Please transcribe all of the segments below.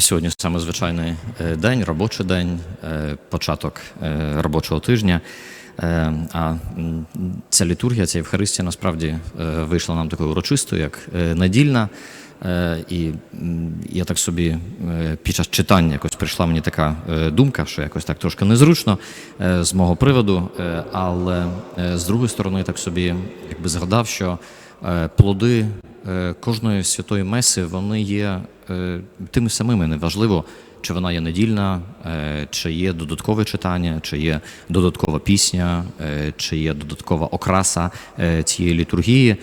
Сьогодні саме звичайний е, день, робочий день, е, початок е, робочого тижня. А ця літургія, ця Євхаристія насправді вийшла нам такою урочистою, як недільна. І я так собі під час читання якось прийшла мені така думка, що якось так трошки незручно з мого приводу. Але з другої сторони, я так собі якби згадав, що плоди кожної святої меси вони є е, тими самими. Неважливо, чи вона є недільна, е, чи є додаткове читання, чи є додаткова пісня, е, чи є додаткова окраса е, цієї літургії,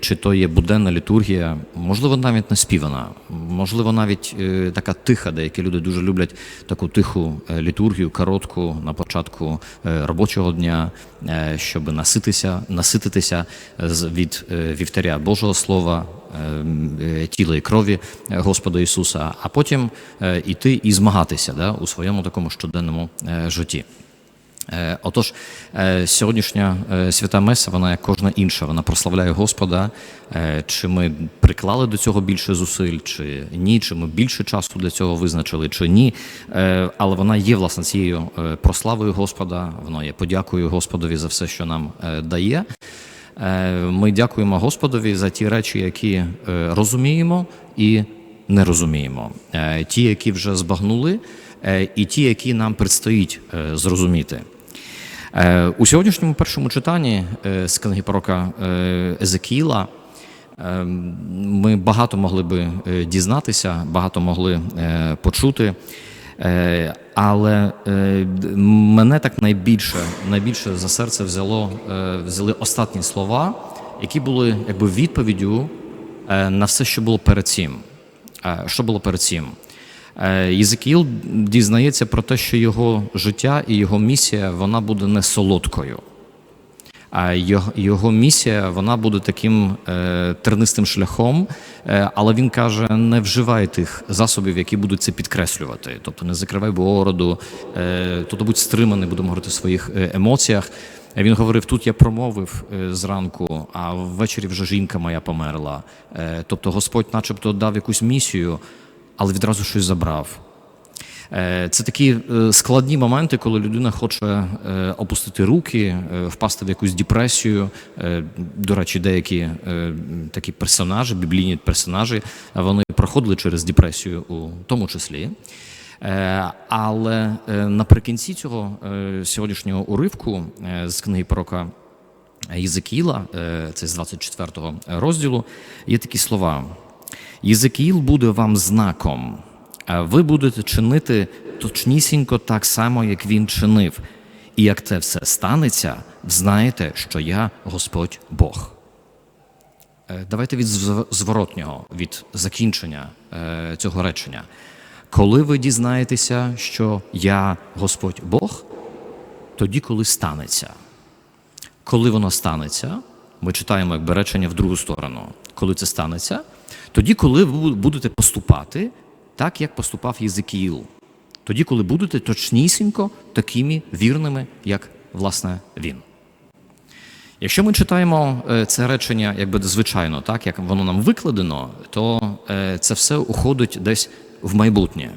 чи то є буденна літургія, можливо, навіть не співана, можливо, навіть така тиха, деякі люди дуже люблять таку тиху літургію, коротку на початку робочого дня, щоб наситися, насититися від вівтаря Божого Слова, тіла і крові е, Господа Ісуса, а потім е, іти і змагатися да, у своєму такому щоденному е, житті. Е, Отож, е, сьогоднішня е, свята Меса, вона як кожна інша, вона прославляє Господа. Е, Чи ми приклали до цього більше зусиль, чи ні, чи ми більше часу для цього визначили, чи ні. Е, Але вона є власне цією е, прославою Господа, вона є подякою Господові за все, що нам е, дає. Е, Ми дякуємо Господові за ті речі, які е, розуміємо і не розуміємо. Е, Ті, які вже збагнули, і ті, які нам предстоїть зрозуміти. У сьогоднішньому першому читанні з книги пророка Езекіла ми багато могли би дізнатися, багато могли почути. Е, Але е, мене так найбільше, найбільше за серце взяло, е, взяли останні слова, які були якби відповіддю на все, що було перед цим. Що було перед цим? Єзекіїл дізнається про те, що його життя і його місія вона буде не солодкою. А його, місія вона буде таким е, тернистим шляхом, е, але він каже: не вживай тих засобів, які будуть це підкреслювати. Тобто не закривай бороду, е, тобто будь стриманий, будемо говорити в своїх емоціях. Він говорив: тут я промовив зранку, а ввечері вже жінка моя померла. Тобто Господь, начебто, дав якусь місію, але відразу щось забрав. Е, Це такі е, складні моменти, коли людина хоче е, опустити руки, впасти в якусь депресію. До речі, деякі такі персонажі, біблійні персонажі, вони проходили через депресію у тому числі. Але наприкінці цього сьогоднішнього уривку з книги пророка Єзекіла, це з 24 розділу, є такі слова: Єзекіл буде вам знаком, ви будете чинити точнісінько так само, як він чинив. І як це все станеться, знаєте, що я Господь Бог. Е, Давайте від зворотнього, від закінчення е, цього речення. Коли ви дізнаєтеся, що я Господь Бог, тоді, коли станеться. Коли воно станеться, ми читаємо якби речення в другу сторону. Коли це станеться, тоді, коли ви будете поступати так, як поступав Єзекіїл. Тоді, коли будете точнісінько такими вірними, як власне він. Якщо ми читаємо е, це речення, якби звичайно, так як воно нам викладено, то е, це все уходить десь в майбутнє.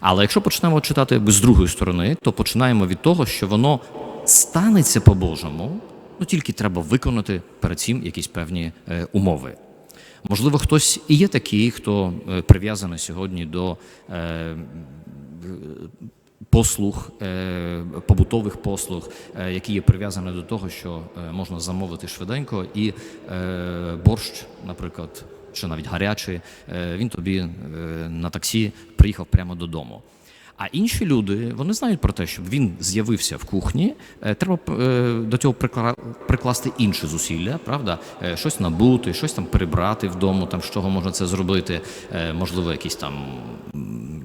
Але якщо почнемо читати якби з другої сторони, то починаємо від того, що воно станеться по-божому, ну тільки треба виконати перед цим якісь певні е, умови. Можливо, хтось і є такий, хто е, прив'язаний сьогодні до е, послуг, е, побутових послуг, які є прив'язані до того, що можна замовити швиденько, і борщ, наприклад, чи навіть гарячий, він тобі на таксі приїхав прямо додому. А інші люди вони знають про те, щоб він з'явився в кухні. е, Треба е, до цього прикла- прикласти інші зусилля, правда? Е, Щось набути, щось там прибрати вдома, там з чого можна це зробити, можливо, якісь там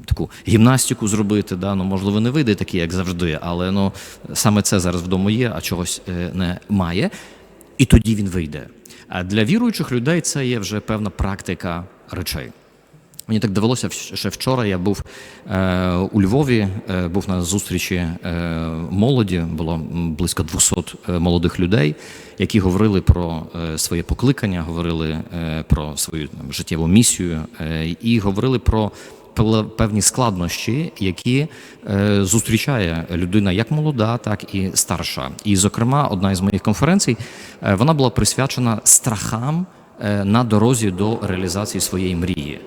таку гімнастику зробити. Да? Ну, можливо, не вийде такі, як завжди, але ну, саме це зараз вдома є, а чогось немає. І тоді він вийде. А для віруючих людей це є вже певна практика речей. Мені так довелося ще вчора. Я був е, у Львові, е, був на зустрічі е, молоді. Було близько 200 е, молодих людей, які говорили про е, своє покликання, говорили е, про свою там, життєву місію е, і говорили про певні складнощі, які е, зустрічає людина як молода, так і старша. І, зокрема, одна із моїх конференцій е, вона була присвячена страхам е, на дорозі до реалізації своєї мрії,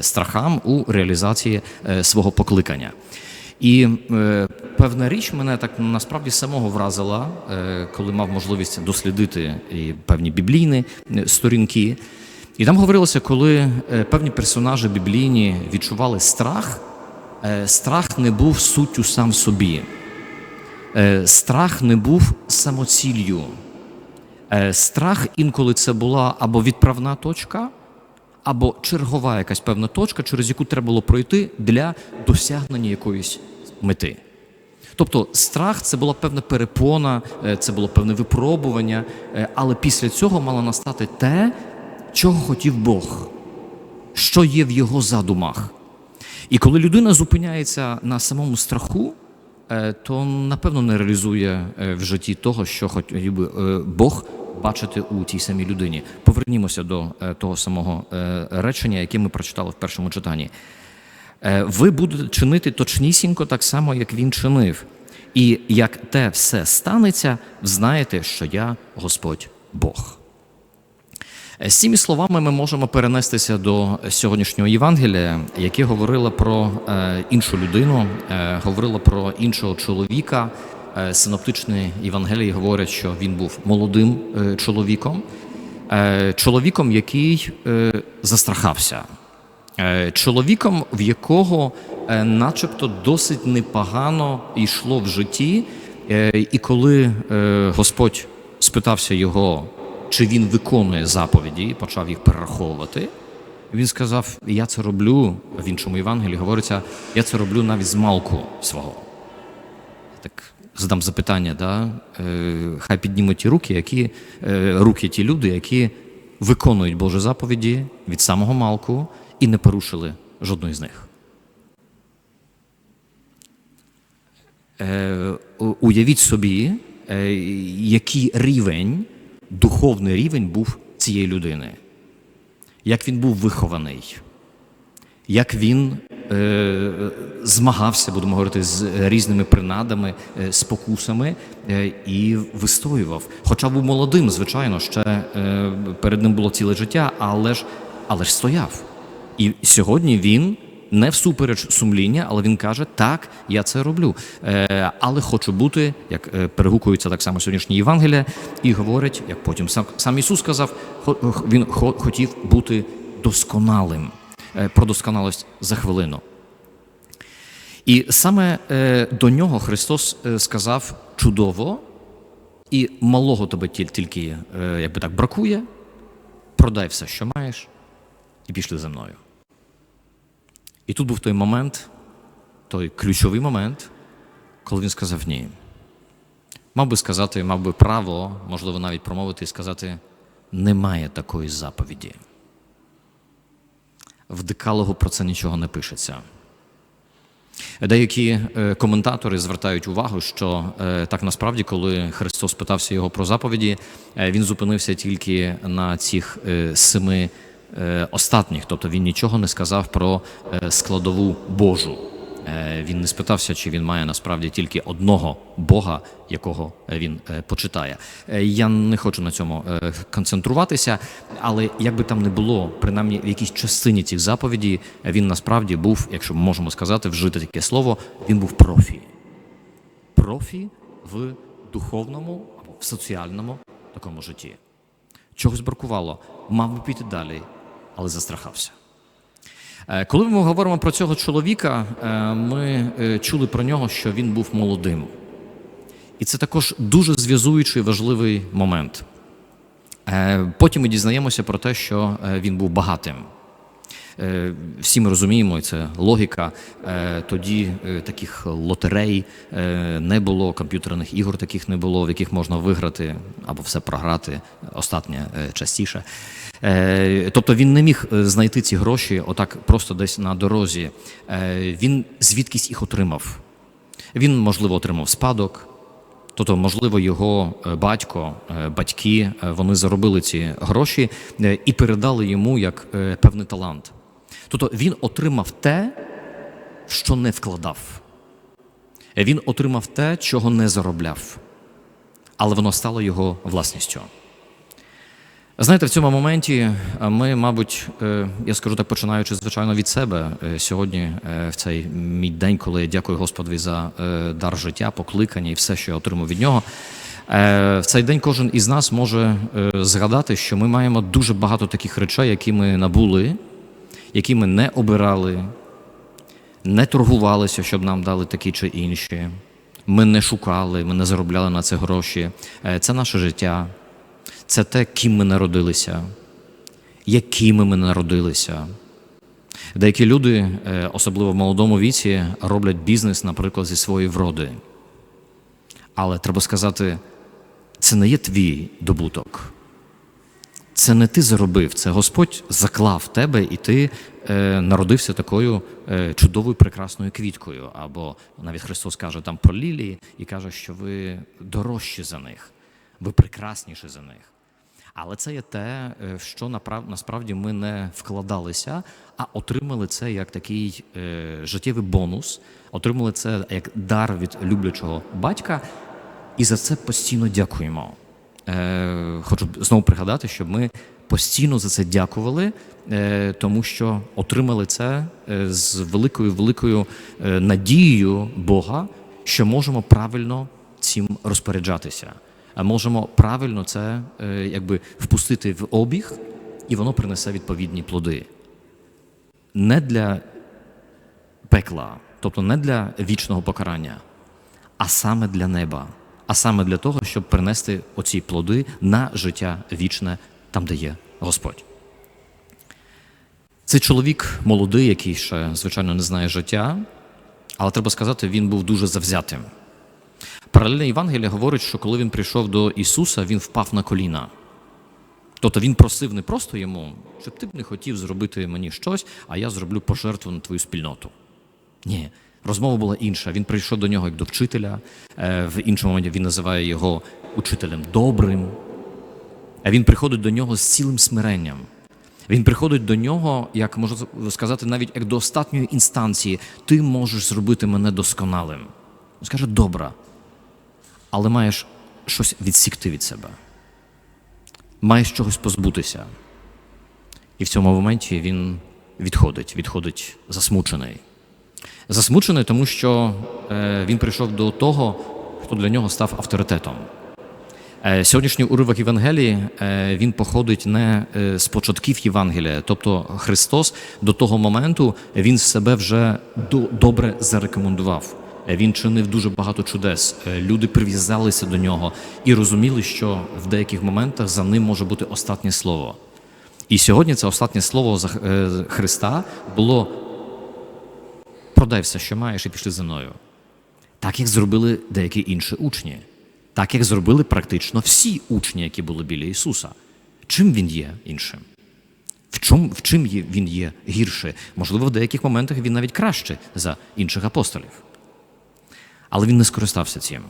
страхам у реалізації е, свого покликання. І е, певна річ мене так насправді самого вразила, е, коли мав можливість дослідити і певні біблійні е, сторінки. І там говорилося, коли е, певні персонажі біблійні відчували страх, е, страх не був суттю сам собі. Е, Страх не був самоціллю. Е, Страх інколи це була або відправна точка, або чергова якась певна точка, через яку треба було пройти для досягнення якоїсь мети. Тобто страх це була певна перепона, е, це було певне випробування, е, але після цього мало настати те, чого хотів Бог, що є в його задумах. І коли людина зупиняється на самому страху, е, то напевно не реалізує в житті того, що хотів би Бог бачити у тій самій людині. Повернімося до е, того самого е, речення, яке ми прочитали в першому читанні. Е, Ви будете чинити точнісінько так само, як він чинив. І як те все станеться, знаєте, що я Господь Бог. З цими словами ми можемо перенестися до сьогоднішнього Євангелія, яке говорило про іншу людину, говорило про іншого чоловіка. Е, синоптичні Євангелії говорять, що він був молодим е, чоловіком, е, чоловіком, який застрахався, чоловіком, в якого начебто досить непогано йшло в житті. І коли Господь спитався його, чи він виконує заповіді, почав їх перераховувати. Він сказав: Я це роблю в іншому Євангелії говориться, я це роблю навіть з малку свого. Так задам запитання, да? е, хай піднімуть руки, які, е, руки ті люди, які виконують Божі заповіді від самого малку і не порушили жодної з них. Е, уявіть собі, який рівень, духовний рівень був цієї людини, як він був вихований, як він е, змагався, будемо говорити, з різними принадами, е, спокусами е, і вистоював. Хоча був молодим, звичайно, ще е, перед ним було ціле життя, але ж, але ж стояв. І сьогодні він не всупереч сумління, але він каже: так, я це роблю. Е, але хочу бути, як е, перегукується так само сьогоднішні Євангелія, і говорить, як потім сам, сам Ісус сказав, він хо- хотів бути досконалим. Е, про досконалість за хвилину. І саме е, до нього Христос е, сказав чудово, і малого тебе тільки, якби так, бракує, продай все, що маєш, і пішли за мною. І тут був той момент, той ключовий момент, коли він сказав ні. Мав би сказати, мав би право, можливо, навіть промовити і сказати: немає такої заповіді. В декалогу про це нічого не пишеться. Деякі е, коментатори звертають увагу, що е, так насправді, коли Христос питався його про заповіді, е, він зупинився тільки на цих семи останніх, тобто він нічого не сказав про складову Божу. Е, Він не спитався, чи він має насправді тільки одного Бога, якого він е, почитає. Е, Я не хочу на цьому е, концентруватися, але як би там не було, принаймні в якійсь частині цих заповідей, е, він насправді був, якщо можемо сказати, вжити таке слово, він був профі. Профі в духовному або в соціальному такому житті. Чогось бракувало, мав би піти далі, але застрахався. Е, Коли ми говоримо про цього чоловіка, е, ми е, чули про нього, що він був молодим. І це також дуже зв'язуючий важливий момент. Потім ми дізнаємося про те, що він був багатим. Е, Всі ми розуміємо, і це логіка. Е, Тоді е, таких лотерей не було, комп'ютерних ігор таких не було, в яких можна виграти або все програти, остатнє частіше. Тобто він не міг знайти ці гроші отак просто десь на дорозі. Він звідкись їх отримав. Він, можливо, отримав спадок, Тобто, можливо, його е, батько, е, батьки е, вони заробили ці гроші і передали йому як певний талант. Тобто він отримав те, що не вкладав. Він отримав те, чого не заробляв, але воно стало його власністю. Знаєте, в цьому моменті е, ми, мабуть, е, я скажу так, починаючи, звичайно, від себе е, сьогодні, в цей мій день, коли я дякую Господові за дар життя, покликання і все, що я отримав від нього. В цей день кожен із нас може згадати, що ми маємо дуже багато таких речей, які ми набули, які ми не обирали, не торгувалися, щоб нам дали такі чи інші. Ми не шукали, ми не заробляли на це гроші. Це наше життя, це те, ким ми народилися, якими ми народилися. Деякі люди, е, особливо в молодому віці, роблять бізнес, наприклад, зі своєї вроди. Але треба сказати, це не є твій добуток. Це не ти заробив, це Господь заклав тебе, і ти е, народився такою е, чудовою прекрасною квіткою. Або навіть Христос каже там про лілії і каже, що ви дорожчі за них, ви прекрасніші за них. Але це є те, е, що насправді ми не вкладалися, а отримали це як такий е, життєвий бонус, отримали це як дар від люблячого батька, і за це постійно дякуємо. Е, хочу знову пригадати, щоб ми постійно за це дякували, тому що отримали це з великою великою надією Бога, що можемо правильно цим розпоряджатися, можемо правильно це е, якби впустити в обіг, і воно принесе відповідні плоди. Не для пекла, тобто не для вічного покарання, а саме для неба, а саме для того, щоб принести оці плоди на життя вічне там, де є Господь. Цей чоловік молодий, який ще, звичайно, не знає життя, але треба сказати, він був дуже завзятим. Паралельне Євангелія говорить, що коли він прийшов до Ісуса, він впав на коліна. Тобто він просив не просто йому, щоб ти б не хотів зробити мені щось, а я зроблю пожертву на твою спільноту. Ні, розмова була інша. Він прийшов до нього як до вчителя, е, в іншому моменті він називає його учителем добрим. А він приходить до нього з цілим смиренням. Він приходить до нього, як можна сказати, навіть як до останньої інстанції, ти можеш зробити мене досконалим. Він скаже, добре, але маєш щось відсікти від себе. Маєш чогось позбутися. І в цьому моменті він відходить, відходить засмучений. Засмучений, тому що е, він прийшов до того, хто для нього став авторитетом. Е, Сьогоднішній уривок Євангелії е, він походить не з початків Євангелія, тобто Христос до того моменту він себе вже до- добре зарекомендував. Е, Він чинив дуже багато чудес. Е, Люди прив'язалися до нього і розуміли, що в деяких моментах за ним може бути останнє слово. І сьогодні це останнє слово за е, Христа було продай все, що маєш, і пішли за мною. Так як зробили деякі інші учні, так як зробили практично всі учні, які були біля Ісуса. Чим він є іншим? В чому, в чим він є гірше? Можливо, в деяких моментах він навіть краще за інших апостолів. Але він не скористався цим.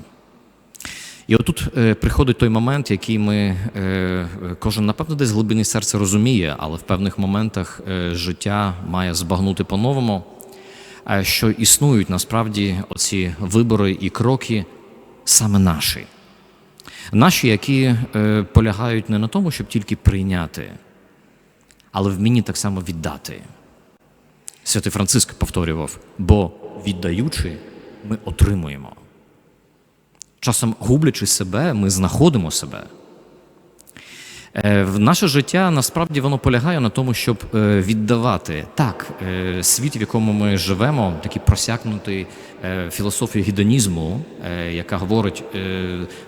І отут е, приходить той момент, який ми е, кожен, напевно, десь в глибині серця розуміє, але в певних моментах е, життя має збагнути по-новому, що існують насправді оці вибори і кроки саме наші. Наші, які полягають не на тому, щоб тільки прийняти, але вмінні так само віддати. Святий Франциск повторював, бо віддаючи, ми отримуємо. Часом гублячи себе, ми знаходимо себе. Е, Наше життя насправді воно полягає на тому, щоб е, віддавати так, е, світ, в якому ми живемо, такий просякнутий філософією гедонізму, е, яка говорить: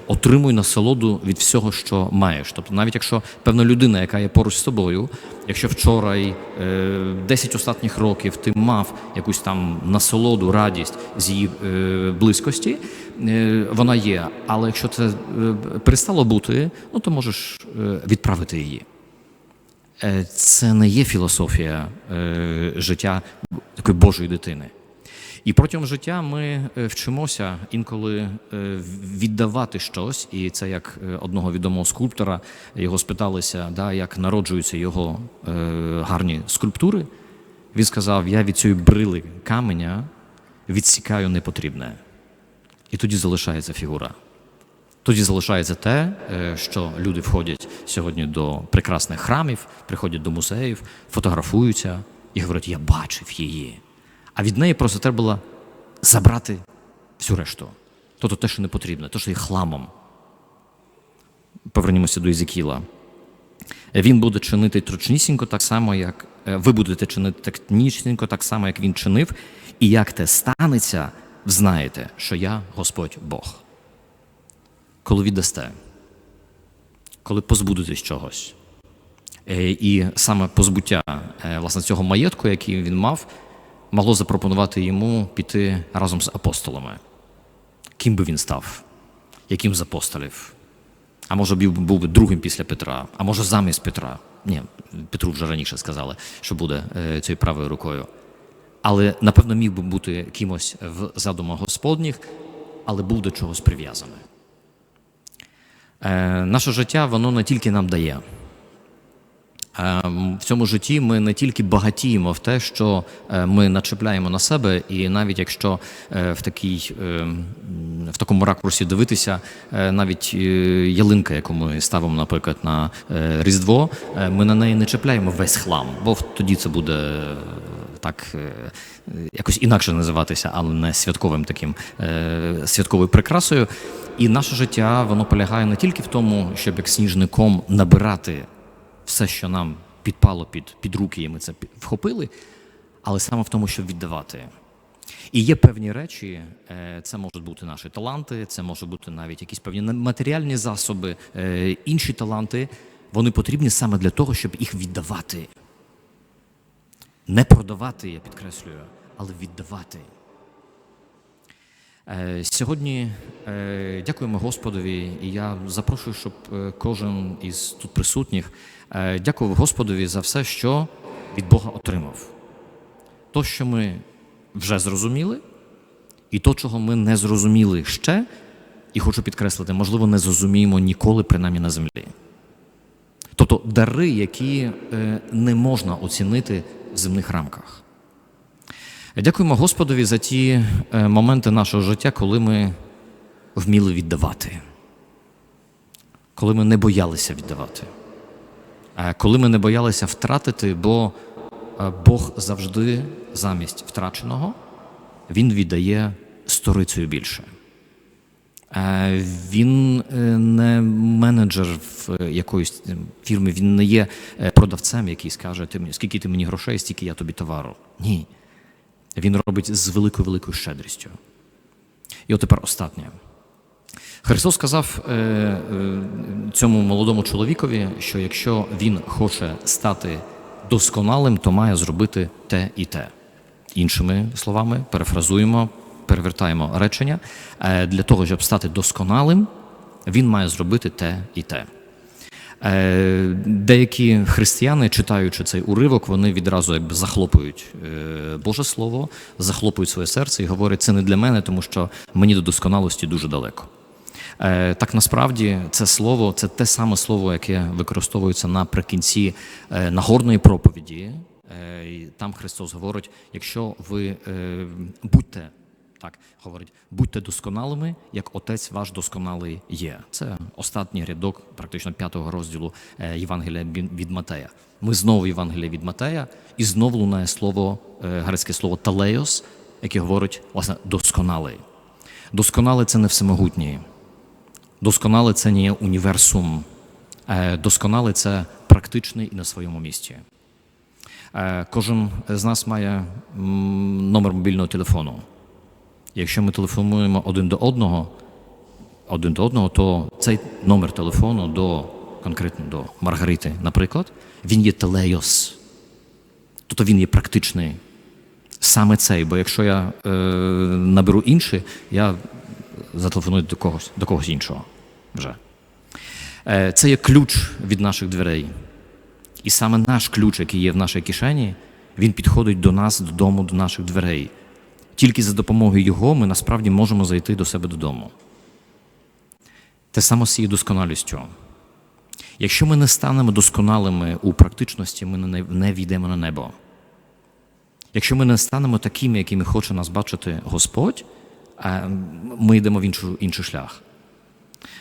отримуй насолоду від всього, що маєш. Тобто, навіть якщо певна людина, яка є поруч з тобою, якщо вчора е, 10 останніх років ти мав якусь там насолоду, радість з її близькості, вона є. Але якщо це е, перестало бути, ну то можеш е, відправити її. Е, Це не є філософія е, життя такої Божої дитини. І протягом життя ми е, вчимося інколи е, віддавати щось, і це як е, одного відомого скульптора його спиталися, да, як народжуються його е, гарні скульптури. Він сказав: Я від цієї брили каменя відсікаю непотрібне. І тоді залишається фігура. Тоді залишається те, е, що люди входять сьогодні до прекрасних храмів, приходять до музеїв, фотографуються і говорять, я бачив її. А від неї просто треба було забрати всю решту. Тобто те, що не потрібно, те, що є хламом. Повернімося до Єзекіла. Він буде чинити точнісінько так само, як е, ви будете чинити точнісінько так само, як він чинив, і як те станеться, знаєте, що я Господь Бог. Коли віддасте, коли позбудетесь чогось. Е, І саме позбуття е, власне цього маєтку, який він мав, могло запропонувати йому піти разом з апостолами. Ким би він став? Яким з апостолів? А може був би другим після Петра, а може замість Петра. Ні, Петру вже раніше сказали, що буде е, цією правою рукою. Але, напевно, міг би бути кимось в задумах Господніх, але був до чогось прив'язаний. Е, наше життя воно не тільки нам дає. Е, В цьому житті ми не тільки багатіємо в те, що е, ми начепляємо на себе, і навіть якщо е, в такій, е, в такому ракурсі дивитися, навіть ялинка, яку ми ставимо, наприклад, на Різдво, ми на неї не чіпляємо весь хлам, бо тоді це буде так е, якось інакше називатися, але не святковим таким е, святковою прикрасою. І наше життя воно полягає не тільки в тому, щоб як сніжником набирати все, що нам підпало під, під руки, і ми це вхопили, але саме в тому, щоб віддавати. І є певні речі, е, це можуть бути наші таланти, це можуть бути навіть якісь певні матеріальні засоби, інші таланти. Вони потрібні саме для того, щоб їх віддавати. Не продавати, я підкреслюю, але віддавати. Е, Сьогодні е, дякуємо Господові, і я запрошую, щоб е, кожен із тут присутніх дякував Господові за все, що від Бога отримав. То, що ми вже зрозуміли, і то, чого ми не зрозуміли ще, і хочу підкреслити, можливо, не зрозуміємо ніколи, принаймні на землі. Тобто дари, які не можна оцінити земних рамках. Дякуємо Господові за ті е, моменти нашого життя, коли ми вміли віддавати, коли ми не боялися віддавати, е, коли ми не боялися втратити, бо е, Бог завжди замість втраченого Він віддає сторицею більше. Він е, не менеджер в якоїсь е, фірми, він не є е, продавцем, який скаже, ти мені, скільки ти мені грошей, стільки я тобі товару. Ні. Він робить з великою великою щедрістю. І от тепер останнє. Христос сказав цьому молодому чоловікові, що якщо він хоче стати досконалим, то має зробити те і те. Іншими словами, перефразуємо, перевертаємо речення. Е, для того, щоб стати досконалим, він має зробити те і те. Е, Деякі християни, читаючи цей уривок, вони відразу якби захлопують е, Боже Слово, захлопують своє серце і говорять, це не для мене, тому що мені до досконалості дуже далеко. Так насправді це слово це те саме слово, яке використовується наприкінці Нагорної проповіді. Там Христос говорить: якщо ви будьте так говорить, будьте досконалими, як Отець ваш досконалий є. Це останній рядок, практично п'ятого розділу е, Євангелія від Матея. Ми знову Євангелія від Матея, і знову лунає слово, е, грецьке слово талеос, яке говорить власне досконалий. Досконалий це не всемогутній. Досконалий це не універсум. Е, Досконалий це практичний і на своєму місці. Кожен з нас має номер мобільного телефону. Якщо ми телефонуємо один до одного, один до одного, то цей номер телефону до конкретно до Маргарити, наприклад, він є телейос. Тобто він є практичний. Саме цей, бо якщо я е, наберу інший, я зателефоную до когось, до когось іншого вже. Е, це є ключ від наших дверей. І саме наш ключ, який є в нашій кишені, він підходить до нас додому, до наших дверей. Тільки за допомогою його ми насправді можемо зайти до себе додому. Те саме з цією досконалістю. Якщо ми не станемо досконалими у практичності, ми не- війдемо на небо. Якщо ми не станемо такими, якими хоче нас бачити Господь, е, ми йдемо в іншу, інший шлях.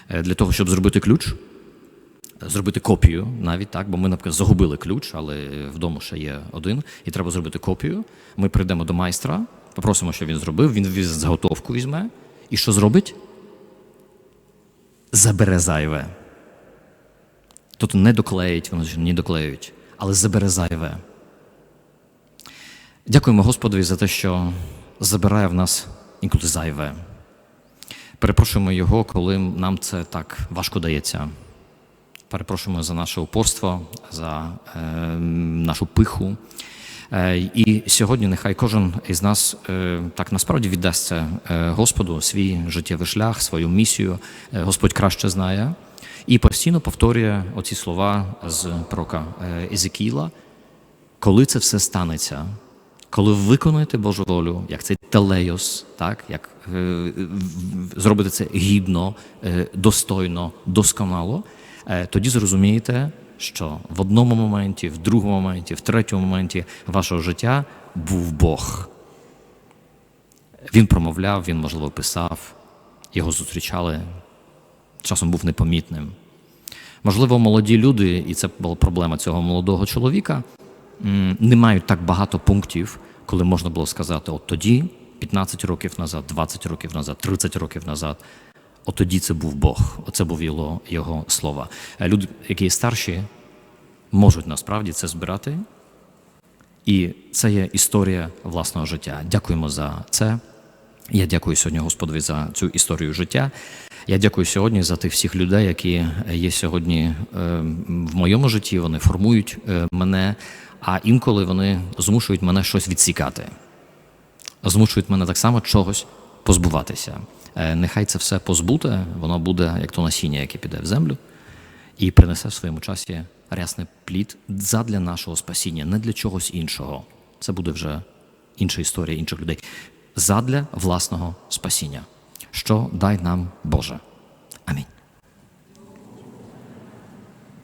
Е, Для того, щоб зробити ключ, зробити копію навіть так, бо ми, наприклад, загубили ключ, але вдома ще є один, і треба зробити копію. Ми прийдемо до майстра, попросимо, що він зробив, він заготовку візьме. І що зробить? Забере зайве. Тобто не доклеїть, вони не доклеюють, але забере зайве. Дякуємо Господові за те, що забирає в нас інколи зайве. Перепрошуємо Його, коли нам це так важко дається. Перепрошуємо за наше упорство, за е, нашу пиху. Е, і сьогодні нехай кожен із нас е, так насправді віддасться е, Господу свій життєвий шлях, свою місію. Господь краще знає. І постійно повторює оці слова з пророка Езекіла, коли це все станеться, коли ви виконуєте Божу волю, як цей телейос, так, як е, зробите це гідно, е, достойно, досконало, е, тоді зрозумієте, що в одному моменті, в другому моменті, в третьому моменті вашого життя був Бог. Він промовляв, він, можливо, писав, його зустрічали, часом був непомітним. Можливо, молоді люди, і це була проблема цього молодого чоловіка, не мають так багато пунктів, коли можна було сказати, от тоді, 15 років назад, 20 років назад, 30 років назад, от тоді це був Бог, оце був його, його слова. Е, Люди, які старші, можуть насправді це збирати. І це є історія власного життя. Дякуємо за це. Я дякую сьогодні Господові за цю історію життя. Я дякую сьогодні за тих всіх людей, які є сьогодні е, в моєму житті. Вони формують е, мене, а інколи вони змушують мене щось відсікати. Змушують мене так само чогось позбуватися. Е, Нехай це все позбуте, воно буде як то насіння, яке піде в землю, і принесе в своєму часі рясний плід задля нашого спасіння, не для чогось іншого. Це буде вже інша історія інших людей. Задля власного спасіння. Що дай нам Боже. Амінь.